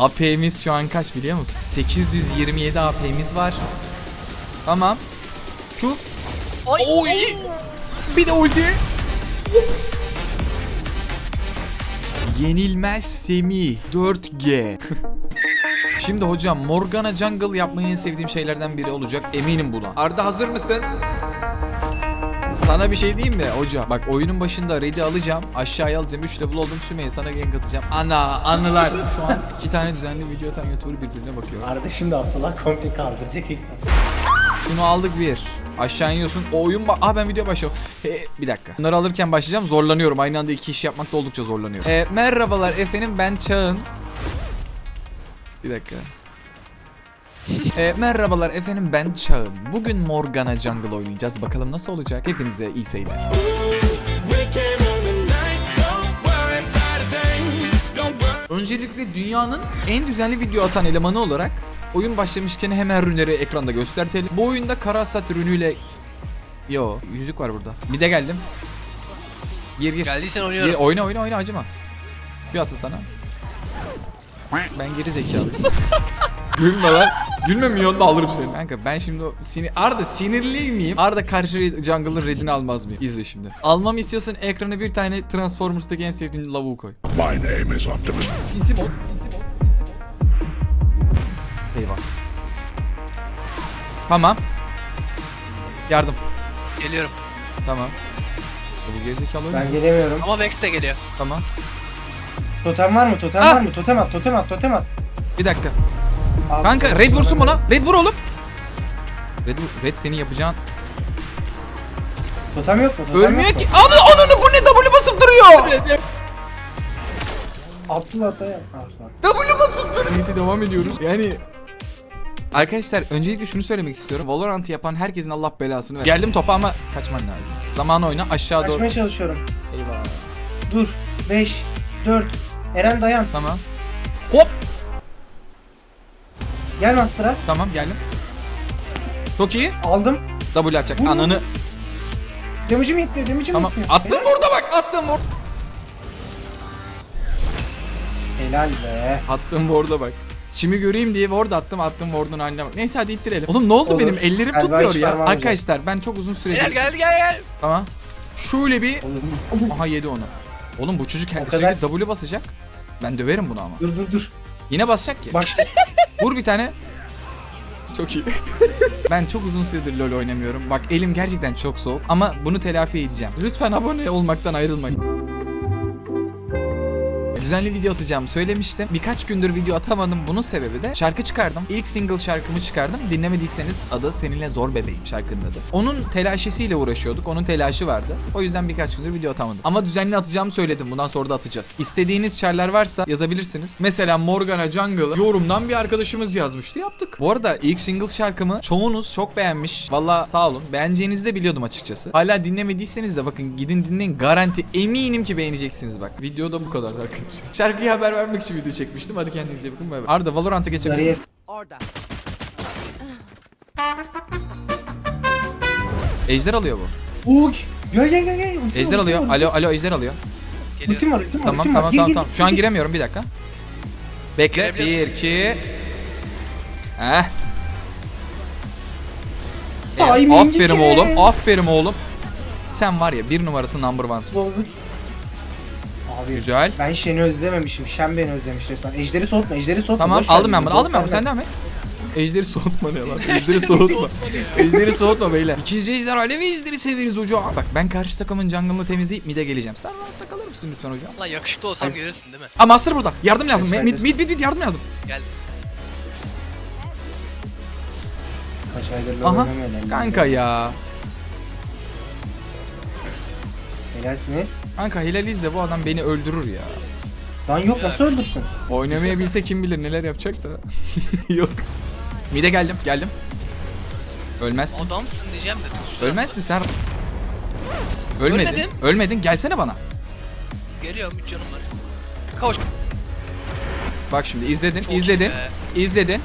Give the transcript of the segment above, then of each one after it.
AP'miz şu an kaç biliyor musun? 827 AP'miz var. Tamam. Şu. Oy. Oy. Bir de ulti. Yenilmez Semih 4G. Şimdi hocam Morgana Jungle yapmayı en sevdiğim şeylerden biri olacak. Eminim buna. Arda hazır mısın? Sana bir şey diyeyim mi hocam? Bak oyunun başında ready alacağım. Aşağıya alacağım. 3 level oldum Sümeyye sana gank atacağım. Ana anılar. Şu an iki tane düzenli video atan YouTuber birbirine bakıyor. Kardeşim de Abdullah komple kaldıracak ilk Şunu aldık bir. Aşağı iniyorsun. O oyun ba- Aa ben video başlıyorum. He, bir dakika. Bunları alırken başlayacağım. Zorlanıyorum. Aynı anda iki iş yapmakta oldukça zorlanıyorum. E, merhabalar efendim ben Çağın. Bir dakika. E, merhabalar efendim ben Çağın. Bugün Morgana Jungle oynayacağız. Bakalım nasıl olacak? Hepinize iyi seyirler. Öncelikle dünyanın en düzenli video atan elemanı olarak oyun başlamışken hemen rünleri ekranda göstertelim. Bu oyunda Karasat rünüyle... Yo yüzük var burada. Bir de geldim. Gir gir. Geldiysen Gir, oynuyorum. oyna oyna oyna acıma. Piyasa sana. Ben geri zekalı. Gülme lan. Gülmemiyorsun da alırım seni. Kanka ben şimdi o sinir... Arda sinirli miyim? Arda karşı jungle'ın redini almaz mıyım? İzle şimdi. Almamı istiyorsan ekrana bir tane Transformers'taki en sevdiğin lavuğu koy. My name is Optimus. Sinsi mod. Sinsi. Eyvah. Tamam. Yardım. Geliyorum. Tamam. Bu gerizekalı oyun. Ben gelemiyorum. Ama Vex de geliyor. Tamam. Totem var mı? Totem Ah! var mı? Totem at, totem at, totem at. Bir dakika. Al, Kanka red vursun bana. Red vur oğlum. Red, vur- red senin yapacağın. Totem yok mu? Totem Ölmüyor yok ki. mu? Anı ananı bu ne W basıp duruyor. Abdullah da yap. Bak. W basıp duruyor. Neyse devam ediyoruz. Yani Arkadaşlar öncelikle şunu söylemek istiyorum. Valorant'ı yapan herkesin Allah belasını ver. Geldim topa ama kaçman lazım. Zamanı oyna aşağı doğru. Kaçmaya çalışıyorum. Eyvah. Dur. 5, 4. Eren dayan. Tamam. Hop. Gel Master'a. Tamam geldim. Çok iyi. Aldım. W atacak. Vur. Ananı. Damage'im yetmiyor, damage'im Tamam. yetmiyor. Attım burada bak. Attım burada. Helal be. Attım orada bak. Çimi göreyim diye ward attım attım ward'un haline bak. Neyse hadi ittirelim. Oğlum ne oldu Olur. benim ellerim Galiba tutmuyor hiç ya. parmağım Arkadaşlar ben çok uzun süredir. Gel gel gel gel. Tamam. Şöyle bir aha yedi onu. Oğlum bu çocuk her kadar- sürekli W basacak. Ben döverim bunu ama. Dur dur dur. Yine basacak ki. Bak. Vur bir tane. Çok iyi. ben çok uzun süredir LoL oynamıyorum. Bak elim gerçekten çok soğuk ama bunu telafi edeceğim. Lütfen abone olmaktan ayrılmayın. Düzenli video atacağım söylemiştim. Birkaç gündür video atamadım. Bunun sebebi de şarkı çıkardım. İlk single şarkımı çıkardım. Dinlemediyseniz adı Seninle Zor Bebeğim şarkının adı. Onun telaşesiyle uğraşıyorduk. Onun telaşı vardı. O yüzden birkaç gündür video atamadım. Ama düzenli atacağımı söyledim. Bundan sonra da atacağız. İstediğiniz şarlar varsa yazabilirsiniz. Mesela Morgana Jungle'ı yorumdan bir arkadaşımız yazmıştı. Yaptık. Bu arada ilk single şarkımı çoğunuz çok beğenmiş. Valla sağ olun. Beğeneceğinizi de biliyordum açıkçası. Hala dinlemediyseniz de bakın gidin dinleyin. Garanti eminim ki beğeneceksiniz bak. Videoda bu kadar arkadaşlar. Şarkıya haber vermek için video çekmiştim. Hadi kendinize iyi bakın. Bay bay. Arda Valorant'a geçelim. Orada. Ejder alıyor bu. Uy. Gel gel gel gel. Ultim Ejder var, alıyor. ultim var. Alo alo Ejder alıyor. Ultim var, ultim var. Tamam ultim tamam. Gir, tamam gir, tamam. Şu an gir. giremiyorum bir dakika. Bekle. Bir Girebiliyorsun. iki. Heh. Timing aferin iki. oğlum. Aferin oğlum. Sen var ya bir numarası number one'sın. Abi Güzel. ben Shen'i özlememişim. Shen beni özlemiş resmen. Ejderi soğutma, ejderi soğutma. Tamam Boş aldım ben bunu. Aldım ben bunu. Sen devam et. Ejderi soğutma ne lan? Ejderi soğutma. Ejderi soğutma beyler. İkinci ejder alevi ejderi severiz hocam. Bak ben karşı takımın jungle'ını temizleyip mid'e geleceğim. Sen rahatta kalır mısın lütfen hocam? Lan yakışıklı olsam gelirsin değil mi? Aa master burada. Yardım lazım. Kaç Mid mid mid, mid yardım lazım. Geldim. Kaç aydır Aha. Kanka ya. Helalsiniz. Kanka Hilaliz de bu adam beni öldürür ya. Lan yok nasıl öldürsün? Oynamayı bilse kim bilir neler yapacak da. Yok. Mide geldim, geldim. Ölmezsin. Adamsın diyeceğim de tut şunu. Ölmezsin sen. Ölmedin. Ölmedim. Ölmedin. Gelsene bana. Geliyorum 3 canım var. Koş. Bak şimdi izledin, Çok iyi izledin, be. izledin.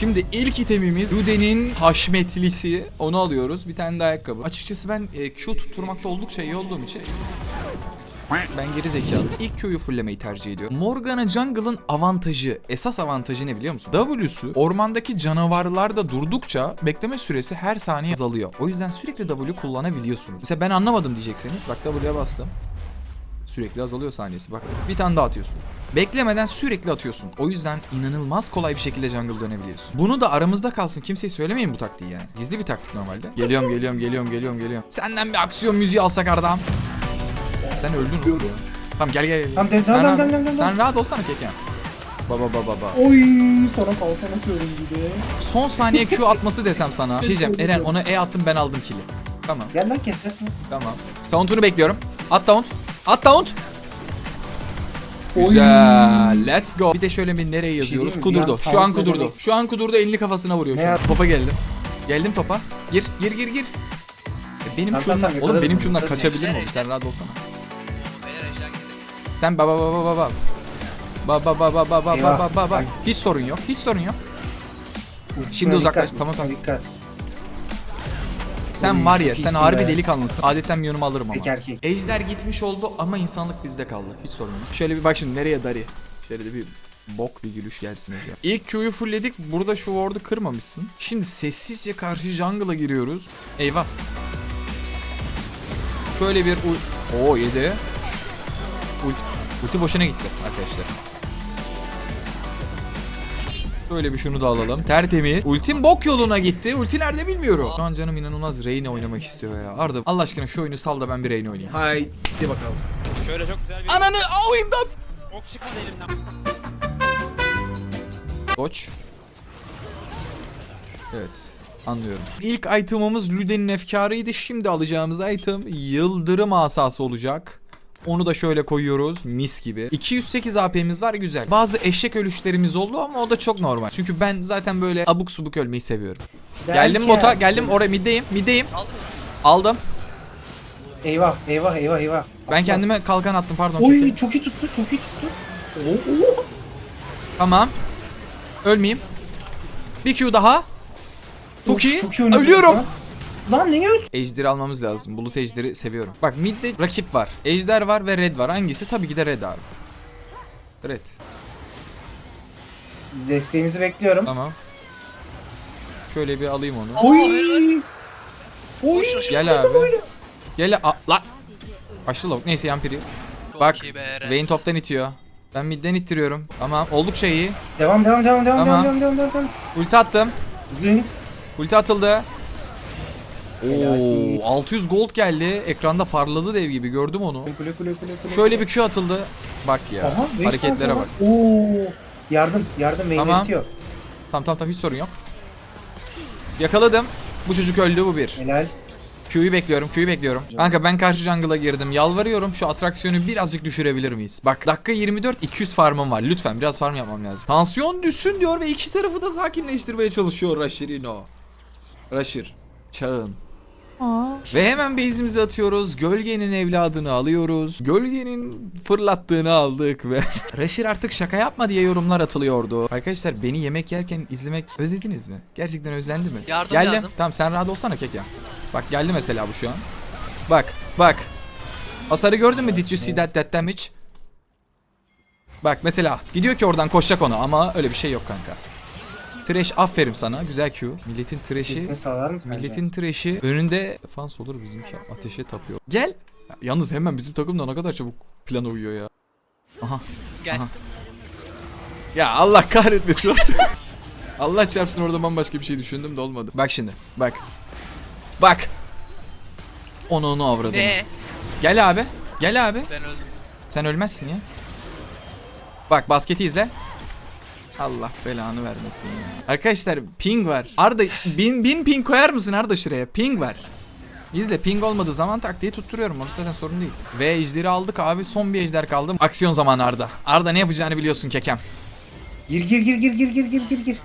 Şimdi ilk itemimiz Rude'nin haşmetlisi. Onu alıyoruz. Bir tane de ayakkabı. Açıkçası ben e, Q tutturmakta oldukça iyi olduğum için Ben geri zekalı. İlk Q'yu fulllemeyi tercih ediyorum. Morgana Jungle'ın avantajı, esas avantajı ne biliyor musun? W'su ormandaki canavarlarda durdukça bekleme süresi her saniye azalıyor. O yüzden sürekli W kullanabiliyorsunuz. Mesela ben anlamadım diyecekseniz. Bak W'ye bastım. Sürekli azalıyor saniyesi bak. Bir tane daha atıyorsun. Beklemeden sürekli atıyorsun. O yüzden inanılmaz kolay bir şekilde jungle dönebiliyorsun. Bunu da aramızda kalsın. Kimseye söylemeyin bu taktiği yani. Gizli bir taktik normalde. Geliyorum geliyorum geliyorum geliyorum geliyorum. Senden bir aksiyon müziği alsak Arda'm. Sen öldün mü? Tamam gel gel. Tamam, tamam, Sen tamam, rahat- tamam, tamam, Sen rahat olsana keken. Baba baba baba. Oy sonra kalkan atıyorum de. Son saniye Q atması desem sana. Bir şey diyeceğim. Eren ona E attım ben aldım kill'i. Tamam Gel lan kesersin. tamam. Taunt'unu bekliyorum. At taunt. At. Oy. Güzel. Let's go. Bir de şöyle bir nereye yazıyoruz? diyeyim mi? Kudurdu. Şu an kudurdu. Şu an kudurdu. Elini kafasına vuruyor şu an. Topa geldim. Geldim topa. Gir gir gir gir. E, Benim Tamam, tamam, oğlum benim yakalarız. kaçabilir mi? Sen rahat olsana. Sen baba baba baba. Baba baba baba baba Eyvah. baba baba. Bak. Hiç sorun yok. Hiç sorun yok. Şimdi uzaklaş, tamam, ultisine Dikkat. Sen var ya sen harbi delikanlısın. Adetten miyonumu alırım ama. Erkek. Ejder gitmiş oldu ama insanlık bizde kaldı. Hiç sorun yok. Şöyle bir bak şimdi nereye Dari? Şöyle de bir bok bir gülüş gelsin hocam. İlk Q'yu fullledik. Burada şu ward'u kırmamışsın. Şimdi sessizce karşı jungle'a giriyoruz. Eyvah. Şöyle bir ul... Oo yedi. Ulti, ulti boşuna gitti arkadaşlar. Böyle bir şunu da alalım. Tertemiz. Ultim bok yoluna gitti. Ulti nerede bilmiyorum. Şu an canım inanılmaz Reyna oynamak istiyor ya. Arda Allah aşkına şu oyunu sal da ben bir Reyna oynayayım. Haydi bakalım. Şöyle çok güzel bir Ananı au imdat. ok çıkmadı elimden. Koç. Evet. Anlıyorum. İlk item'ımız Lüden'in efkarıydı. Şimdi alacağımız item Yıldırım asası olacak. Onu da şöyle koyuyoruz. Mis gibi. 208 AP'miz var güzel. Bazı eşek ölüşlerimiz oldu ama o da çok normal. Çünkü ben zaten böyle abuk subuk ölmeyi seviyorum. Geldim Derken- bota. Geldim oraya middeyim. Middeyim. Aldım. Eyvah eyvah eyvah eyvah. Ben kendime kalkan attım pardon. Oy Keke. çok iyi tuttu çok iyi tuttu. Oo, oo. Tamam. Ölmeyeyim. Bir Q daha. Çok Of, iyi. Çok iyi Ölüyorum. lan. Lan ne öl? Ejderi almamız lazım. Bulut ejderi seviyorum. Bak midde rakip var. Ejder var ve red var. Hangisi? Tabii ki de red abi. Red. Desteğinizi bekliyorum. Tamam. Şöyle bir alayım onu. Oy. Oy. Gel abi. Gel a la. Başlı lavuk. Neyse yampiri. Bak. Vayne toptan itiyor. Ben midden ittiriyorum. Tamam. Oldukça iyi. Devam devam devam devam Tamam. devam devam devam devam. Ulti attım. Zing. Ulti atıldı. Oo, 600 gold geldi. Ekranda parladı dev gibi. Gördüm onu. Kule kule kule kule. Şöyle bir Q atıldı. Bak ya. Aha, hareketlere bak. Oo. Yardım yardım Vayne Tamam. Tamam tamam tamam hiç sorun yok. Yakaladım. Bu çocuk öldü bu bir. Helal. Q'yu bekliyorum, Q'yu bekliyorum. Kanka ben karşı jungle'a girdim. Yalvarıyorum şu atraksiyonu birazcık düşürebilir miyiz? Bak dakika 24 200 farmım var. Lütfen biraz farm yapmam lazım. Tansiyon düşsün diyor ve iki tarafı da sakinleştirmeye çalışıyor Rashirino. Rashir. Çağın. Ve hemen base'imizi atıyoruz. Gölgenin evladını alıyoruz. Gölgenin fırlattığını aldık ve Rashir artık şaka yapma diye yorumlar atılıyordu. Arkadaşlar beni yemek yerken izlemek özlediniz mi? Gerçekten özlendi mi? Yardım Geldim. lazım. Tamam sen rahat olsana keke. Bak geldi mesela bu şu an. Bak bak. Hasarı gördün mü? Did you see that, that damage? Bak mesela gidiyor ki oradan koşacak ona ama öyle bir şey yok kanka. Trash aferin sana. Güzel Q. Milletin trash'i? Milletin trash'i önünde fans olur bizimki ateşe tapıyor. Gel. Ya, yalnız hemen bizim takım da ne kadar çabuk plana uyuyor ya. Aha. Gel. Aha. Ya Allah kahretmesin. Allah çarpsın orada bambaşka bir şey düşündüm de olmadı. Bak şimdi. Bak. Bak. Onu onu avradım. Ne? Gel abi. Gel abi. Ben öldüm. Sen ölmezsin ya. Bak basketi izle. Allah belanı vermesin ya. Arkadaşlar ping var. Arda bin, bin ping koyar mısın Arda şuraya? Ping var. İzle ping olmadığı zaman taktiği tutturuyorum. Orası zaten sorun değil. Ve ejderi aldık abi. Son bir ejder kaldı. Aksiyon zamanı Arda. Arda ne yapacağını biliyorsun kekem. Gir gir gir gir gir gir gir gir gir.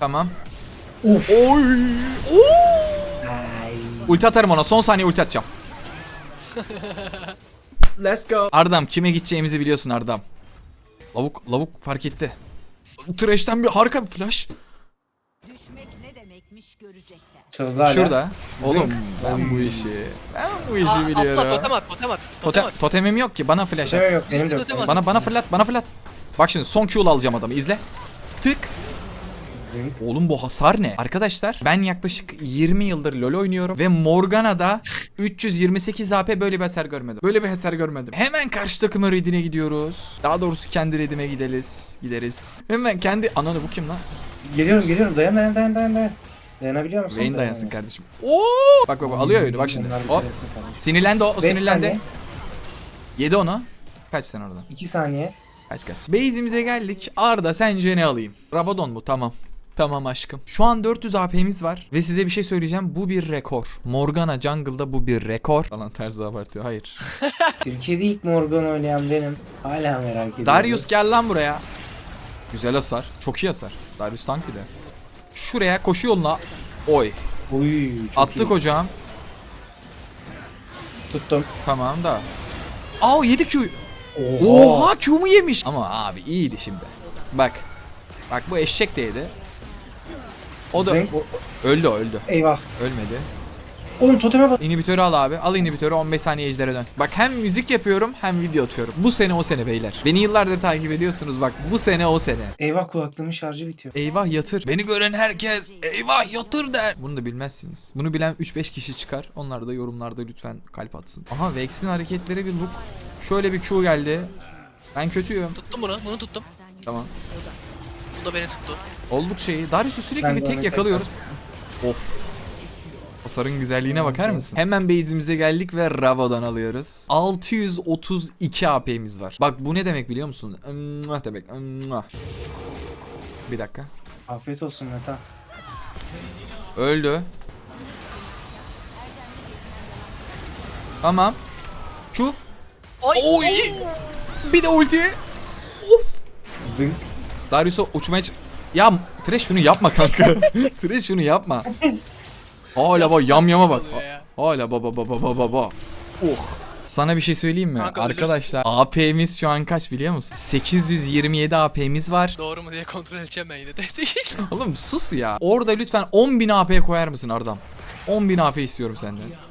Tamam. Of. Oy. Oo. Ay. Ulti atarım ona. Son saniye ulti atacağım. Let's go. Ardam kime gideceğimizi biliyorsun Ardam. Lavuk lavuk fark etti. Trash'ten bir harika bir flash. Düşmek ne demekmiş görecekler. Hala. Şurada. Oğlum ben bu işi. Ben bu işi Aa, biliyorum. Atla totem at totem at. Totem Totem, at. totemim yok ki bana flash Yok at. yok benim de yok. Bana bana fırlat bana fırlat. Bak şimdi son Q'lu alacağım adamı izle. Tık. Oğlum bu hasar ne? Arkadaşlar ben yaklaşık 20 yıldır LoL oynuyorum ve Morgana'da 328 AP böyle bir hasar görmedim. Böyle bir hasar görmedim. Hemen karşı takımın redine gidiyoruz. Daha doğrusu kendi redime gideriz. Gideriz. Hemen kendi... Ananı bu kim lan? Geliyorum geliyorum dayan dayan dayan dayan dayan. Dayanabiliyor musun? Vayne dayansın kardeşim. Oo! Bak bak bak alıyor öyle bak şimdi. Hop. falan. Sinirlendi o, o sinirlendi. saniye, Yedi onu. Kaç sen oradan? İki saniye. Kaç kaç. Base'imize geldik. Arda sence ne alayım? Rabadon mu? Tamam. Tamam aşkım. Şu an 400 AP'miz var ve size bir şey söyleyeceğim. Bu bir rekor. Morgana Jungle'da bu bir rekor. Falan terzi abartıyor. Hayır. Türkiye'de ilk Morgan oynayan benim. Hala merak ediyorum. Darius gel lan buraya. Güzel hasar. Çok iyi hasar. Darius tank bir de. Şuraya koşu yoluna. Oy. Çok Attık iyi. hocam. Tuttum. Tamam da. Aa 7 Q. Oha. Oha Q'mu yemiş. Ama abi iyiydi şimdi. Bak. Bak bu eşek de yedi. O da. O- öldü o, öldü. Eyvah. Ölmedi. Oğlum toteme bak. İnhibitörü al abi. Al inhibitörü 15 saniye ejdere dön. Bak hem müzik yapıyorum hem video atıyorum. Bu sene o sene beyler. Beni yıllardır takip ediyorsunuz bak. Bu sene o sene. Eyvah kulaklığımın şarjı bitiyor. Eyvah yatır. Beni gören herkes eyvah yatır der. Bunu da bilmezsiniz. Bunu bilen 3-5 kişi çıkar. Onlar da yorumlarda lütfen kalp atsın. Aha Vex'in hareketleri bir look. Şöyle bir Q geldi. Ben kötüyüm. Tuttum bunu. Bunu tuttum. Tamam. Bu da beni tuttu. Oldukça iyi. Darius'u sürekli Ben bir tek yakalıyoruz. Of. Hasarın güzelliğine bakar mısın? Hemen base'imize geldik ve Ravo'dan alıyoruz. 632 AP'miz var. Bak bu ne demek biliyor musun? Mwah demek. Mwah. Bir dakika. Afiyet olsun Meta. Öldü. Tamam. Şu. Oy. Oy. Bir de ulti. Zınk. Darius'a uçmaya Ya Thresh şunu yapma kanka. Thresh şunu yapma. Hala bak yam yama bak. Hala baba baba baba baba. Oh. Sana bir şey söyleyeyim mi? Kanka Arkadaşlar AP'miz şu an kaç biliyor musun? 827 AP'miz var. Doğru mu diye kontrol edeceğim ben yine de değil. Oğlum sus ya. Orada lütfen 10.000 AP koyar mısın Ardam? 10.000 AP istiyorum senden.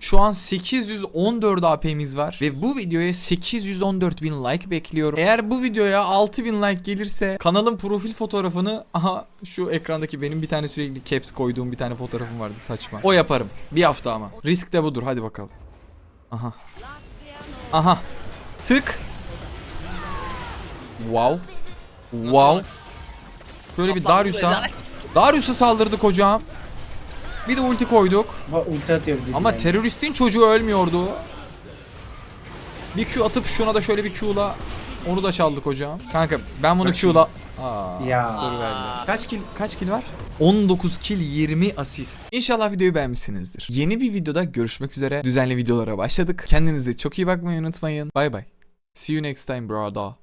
Şu an 814 AP'miz var ve bu videoya 814 bin like bekliyorum. Eğer bu videoya 6000 like gelirse kanalın profil fotoğrafını aha şu ekrandaki benim bir tane sürekli caps koyduğum bir tane fotoğrafım vardı saçma. O yaparım. Bir hafta ama. Risk de budur hadi bakalım. Aha. Aha. Tık. Wow. Wow. Şöyle bir Darius'a. Darius'a saldırdık hocam. Bir de ulti koyduk. Bak ulti atıyor bir de Ama yani. teröristin çocuğu ölmüyordu. Bir Q atıp şuna da şöyle bir Q'la onu da çaldık hocam. Kanka ben bunu. Q'la Aa, Ya. Kaç kill kaç kill var? 19 kill 20 asist. İnşallah videoyu beğenmişsinizdir. Yeni bir videoda görüşmek üzere. Düzenli videolara başladık. Kendinize çok iyi bakmayı unutmayın. Bay bay. See you next time brother.